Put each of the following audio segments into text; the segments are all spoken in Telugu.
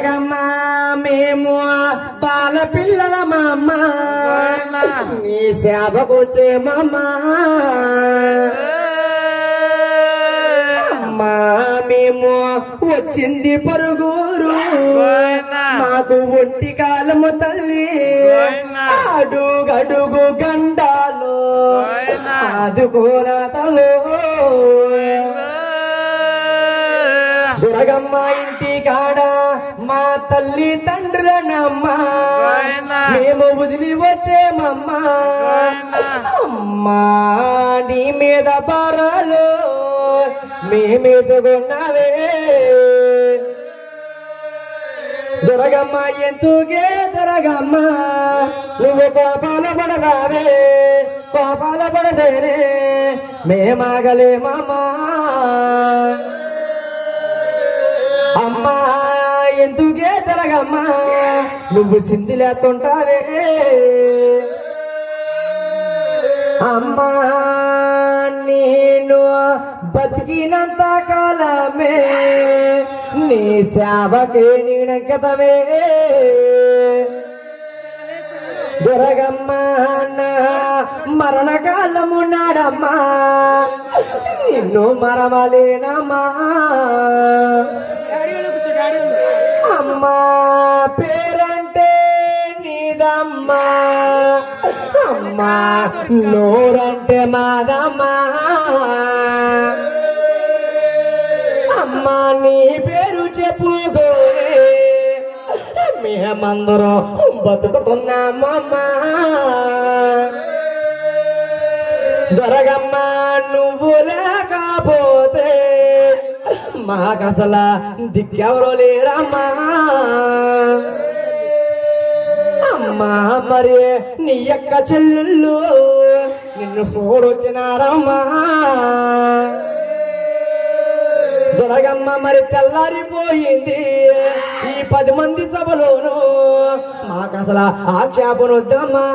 దొరగమ్మ మేము బాల పిల్లల అమ్మ నీ సేవకు వచ్చేమమ్మ అమ్మా మేము వచ్చింది పరుగురు. మాకు ఒంటి కాలము తల్లి. అడుగడుగు గండాలు. ఆదుకోరా తల్లు. దురగమ్మ ఇంటి కాడ మా తల్లి తండ్రులనమ్మ మేము వదిలి వచ్చేమమ్మా. అమ్మా నీ మీద పరాలు మేమేసుకున్నావే దొరగమ్మ ఎందుకే దొరగమ్మ? నువ్వు కోపాల పడరావే కోపాల పడదేనే. మేమాగలేమమ్మా. అమ్మా ఎందుకే తిరగమ్మా? నువ్వు సింధిలేస్తుంటావే అమ్మా నేను బతికినంత కాలమే. నీ సేవకే నీడంకతమే దొరగమ్మ నా మరణకాలము నాడమ్మా. నిన్ను మరవలేనమ్మా. నీదమ్మా. అమ్మా నోరంటే మాదమ్మా అమ్మా నీ పేరు చెప్పుకోలే మేమందరం బతుకుతున్నామమ్మా దొరగమ్మా నువ్వు లేకపోతే మాకసలా దిక్కెవరో లేరమ్మా. అమ్మా మరి నీ యొక్క చెల్లెళ్ళు. నిన్ను చూడొచ్చినారమ్మా దొరగమ్మ మరి తెల్లారిపోయింది. ఈ పది మంది సభలోను మాకసల ఆక్షేపణొద్దమ్మా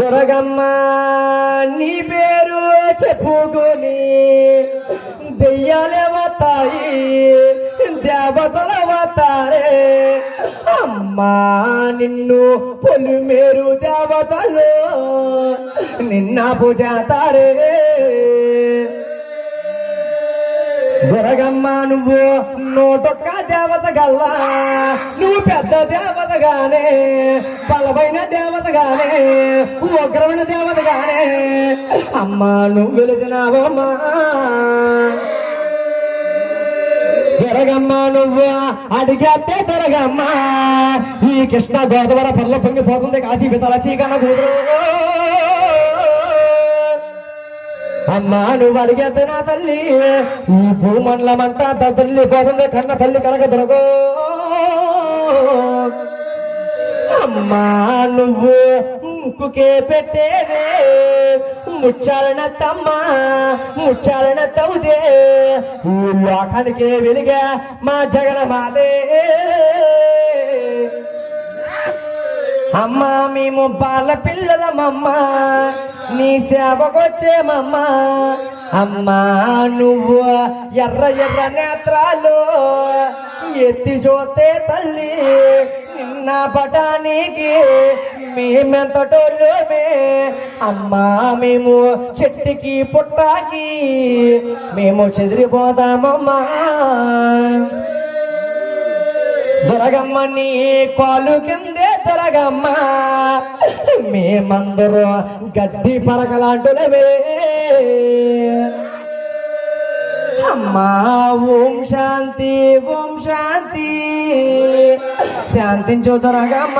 దొరగమ్మ నీ పేరు చెప్పుకొని దెయ్యాలే వస్తాయి దేవతలు వస్తారే. అమ్మా నిన్ను పొలిమేరు దేవతలు నిన్న పూజాతారే దొరగమ్మ నువ్వు నోటొక్క దేవత గల్లా నువ్వు పెద్ద దేవతగానే బలమైన దేవతగానే ఉగ్రమైన దేవతగానే. అమ్మా నువ్వు వెలిసినావమ్మా. దొరగమ్మ నువ్వు? అడిగేస్తే తిరగమ్మా. ఈ కృష్ణ గోదావరి పర్ల పొంగిపోతుంది కాశీ వితల చీకన కూతురు అమ్మా నువ్వు అడిగేస్తే నా తల్లి. ఈ భూమండలమంతా తల్లి పోతుంది కన్న తల్లి కనుక దొరకో. అమ్మా నువ్వు ముక్కుకే పెట్టేదే. ముచ్చాలన తమ్మ ముచ్చాలన తౌదే లోకానికి వెలిగా మా జగనమాదే అమ్మా మేము బాల పిల్లలమమ్మ నీ సేవకొచ్చేమమ్మా అమ్మా నువ్వు ఎర్ర ఎర్ర నేత్రాలు ఎత్తి చూస్తే తల్లి నిన్న పటానికి మేమెంతటోళ్ళమే అమ్మా మేము చెట్టుకి పుట్టాకి. మేము చెదిరిపోతామమ్మా. దొరగమ్మ నీ కాలు కిందే దొరగమ్మ. మేమందరూ గడ్డి పరకలాంటులవే అమ్మా ఓం శాంతి ఓం శాంతి. శాంతించు దొరగమ్మ